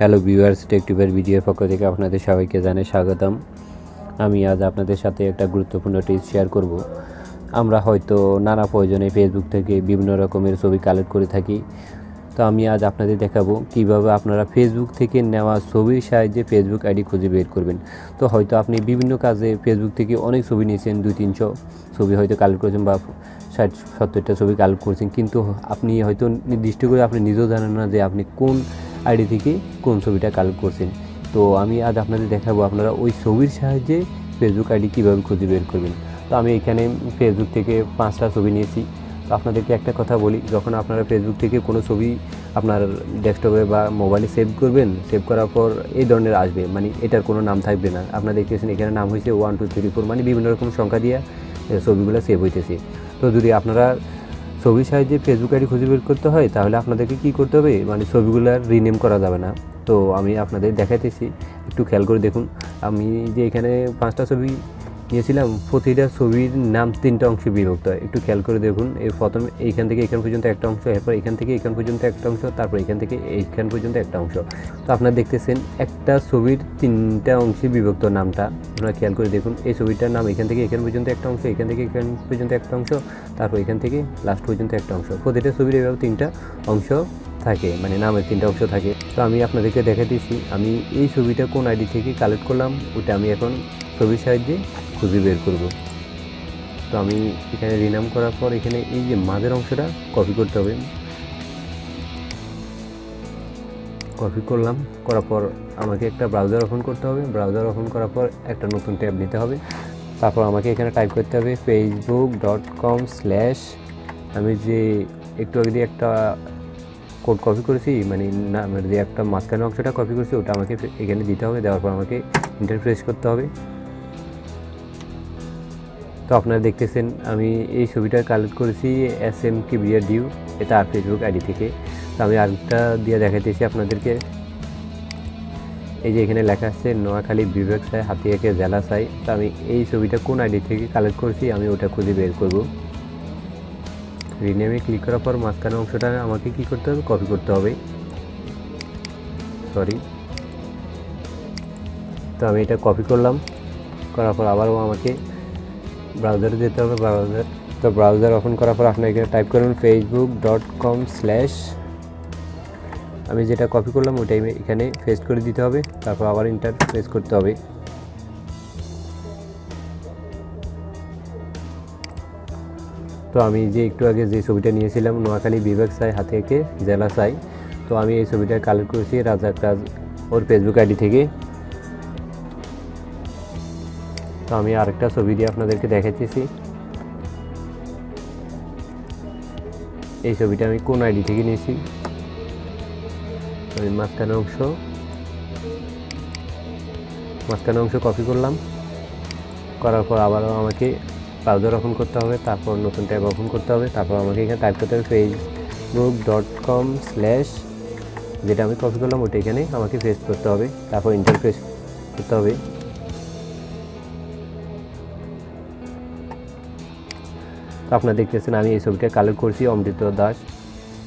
Hello viewers টেকটিভের ভিডিওর পক্ষ থেকে আপনাদের সবাইকে জানাই স্বাগতম। আমি আজ আপনাদের সাথে একটা গুরুত্বপূর্ণ টিপস শেয়ার করব। আমরা হয়তো নানা প্রয়োজনে ফেসবুক থেকে বিভিন্ন রকমের ছবি কালেক্ট করে থাকি। তো আমি আজ আপনাদের দেখাবো কীভাবে আপনারা ফেসবুক থেকে নেওয়া ছবির সাহায্যে ফেসবুক আইডি খুঁজে বের করবেন। তো হয়তো আপনি বিভিন্ন কাজে ফেসবুক থেকে অনেক ছবি নিয়েছেন, দুই তিনশো ছবি হয়তো কালেক্ট করেছেন বা ষাট, সত্তরটা ছবি কালেক্ট করছেন। কিন্তু আপনি হয়তো নির্দিষ্ট করে আপনি নিজেও জানেন না যে আপনি কোন আইডি থেকে কোন ছবিটা কালেক্ট করছেন। তো আমি আজ আপনাদের দেখাবো আপনারা ওই ছবির সাহায্যে ফেসবুক আইডি কীভাবে খুঁজে বের করবেন। তো আমি এখানে ফেসবুক থেকে পাঁচটা ছবি নিয়েছি। তো আপনাদেরকে একটা কথা বলি, যখন আপনারা ফেসবুক থেকে কোনো ছবি আপনার ডেস্কটপে বা মোবাইলে সেভ করবেন, সেভ করার পর এই ধরনের আসবে মানে এটার কোনো নাম থাকবে না। আপনারা দেখতেছেন এখানে নাম হয়েছে ওয়ান টু থ্রি ফোর মানে বিভিন্ন রকম সংখ্যা দিয়ে ছবিগুলো সেভ হইতেছে। তো যদি আপনারা ছবির সাহায্যে ফেসবুক আইডি খুঁজে বের করতে হয়, তাহলে আপনাদেরকে কি করতে হবে? মানে ছবিগুলো রিনেম করা যাবে না। তো আমি আপনাদের দেখাইতেছি, একটু খেয়াল করে দেখুন। আমি যে এখানে পাঁচটা ছবি নিয়েছিলাম, প্রতিটা ছবির নাম তিনটা অংশে বিভক্ত হয়। একটু খেয়াল করে দেখুন, এই প্রথম এইখান থেকে এখান পর্যন্ত একটা অংশ, এরপর এখান থেকে এখান পর্যন্ত একটা অংশ, তারপর এখান থেকে এইখান পর্যন্ত একটা অংশ। তো আপনারা দেখতেছেন, একটা ছবির তিনটা অংশে বিভক্ত নামটা। আপনারা খেয়াল করে দেখুন, এই ছবিটার নাম এখান থেকে এখান পর্যন্ত একটা অংশ, এখান থেকে এখান পর্যন্ত একটা অংশ, তারপর এখান থেকে লাস্ট পর্যন্ত একটা অংশ। প্রতিটা ছবির এভাবে তিনটা অংশ থাকে মানে নামের তিনটা অংশ থাকে। তো আমি আপনাদেরকে দেখা আমি এই ছবিটা কোন আইডি থেকে কালেক্ট করলাম, ওটা আমি এখন ছবির সাহায্যে খুঁজে বের করব। তো আমি এখানে রিনাম করার পর এখানে এই যে মাঝের অংশটা কপি করতে হবে। কপি করলাম, করার পর আমাকে একটা ব্রাউজার ওপেন করতে হবে। ব্রাউজার ওপেন করার পর একটা নতুন ট্যাব নিতে হবে। তারপর আমাকে এখানে টাইপ করতে হবে ফেসবুক ডট কম স্ল্যাশ আমি যে একটু আগে দিয়ে একটা কোড কপি করেছি মানে না মানে যে একটা মাঝখানে অংশটা কপি করেছি, ওটা আমাকে এখানে দিতে হবে। দেওয়ার পর আমাকে ইন্টারফ্রেস করতে হবে। তো আপনারা দেখতেছেন, আমি এই ছবিটা কালেক্ট করেছি এস এম কে বিয়ার ডিউ এটা আর ফেসবুক আইডি থেকে। তো আমি আরেকটা দিয়ে দেখাইতেছি আপনাদেরকে। এই যে এখানে লেখা আছে, নোয়াখালী বিবেক সাই হাতিয়াকে জেলা সাই তো আমি এই ছবিটা কোন আইডি থেকে কালেক্ট করেছি, আমি ওটা খুঁজে বের করব। রিনেমে ক্লিক করার পর মাঝখানে অংশটা আমাকে কি করতে হবে? কপি করতে হবে। সরি তো আমি এটা কপি করলাম, করার পর আবারও আমাকে ব্রাউজারে যেতে হবে ব্রাউজার তো ব্রাউজার ওপেন করার পর আপনি এখানে টাইপ করুন ফেসবুক ডট কম স্ল্যাশ আমি যেটা কপি করলাম, ওটাই এখানে পেস্ট করে দিতে হবে, তারপর আবার ইন্টার প্রেস করতে হবে। তো আমি যে একটু আগে যে ছবিটা নিয়েছিলাম, নোয়াখালী বিভাগ সাই, হাতে এঁকে জেলা সাই। তো আমি এই ছবিটা কালেক্ট করেছি রাজা কাজ ওর ফেসবুক আইডি থেকে। তো আমি আরেকটা ছবি দিয়ে আপনাদেরকে দেখাচ্ছি এই ছবিটা আমি কোন আইডি থেকে নিয়েছি? আমি মাঝখানে অংশ। মাঝখানে অংশ কপি করলাম। করার পর আবারও আমাকে ব্রাউজার ওপেন করতে হবে, তারপর নতুন ট্যাব ওপেন করতে হবে, তারপর আমাকে এখানে টাইপ করতে হবে ফেসবুক ডট কম স্ল্যাশ যেটা আমি কপি করলাম ওটা এখানে আমাকে ফেস করতে হবে, তারপর ইন্টারফেস করতে হবে। তো আপনারা দেখতেছেন, আমি এই ছবিটা কালেক্ট করছি অমৃত দাস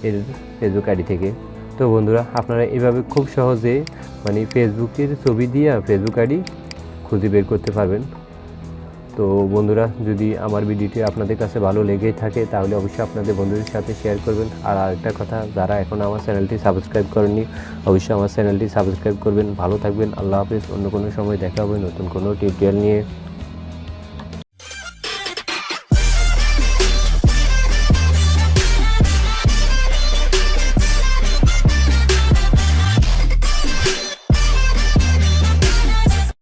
এর ফেসবুক আইডি থেকে। তো বন্ধুরা, আপনারা এভাবে খুব সহজে মানে ফেসবুকের ছবি দিয়ে ফেসবুক আইডি খুঁজে বের করতে পারবেন। তো বন্ধুরা, যদি আমার ভিডিওটি আপনাদের কাছে ভালো লেগে থাকে, তাহলে অবশ্যই আপনাদের বন্ধুদের সাথে শেয়ার করবেন। আর আরেকটা কথা, যারা এখন আমার চ্যানেলটি সাবস্ক্রাইব করেননি, অবশ্যই আমার চ্যানেলটি সাবস্ক্রাইব করবেন। ভালো থাকবেন, আল্লাহ হাফিজ। অন্য কোনো সময় দেখা হবে নতুন কোনো টিউটোরিয়াল নিয়ে।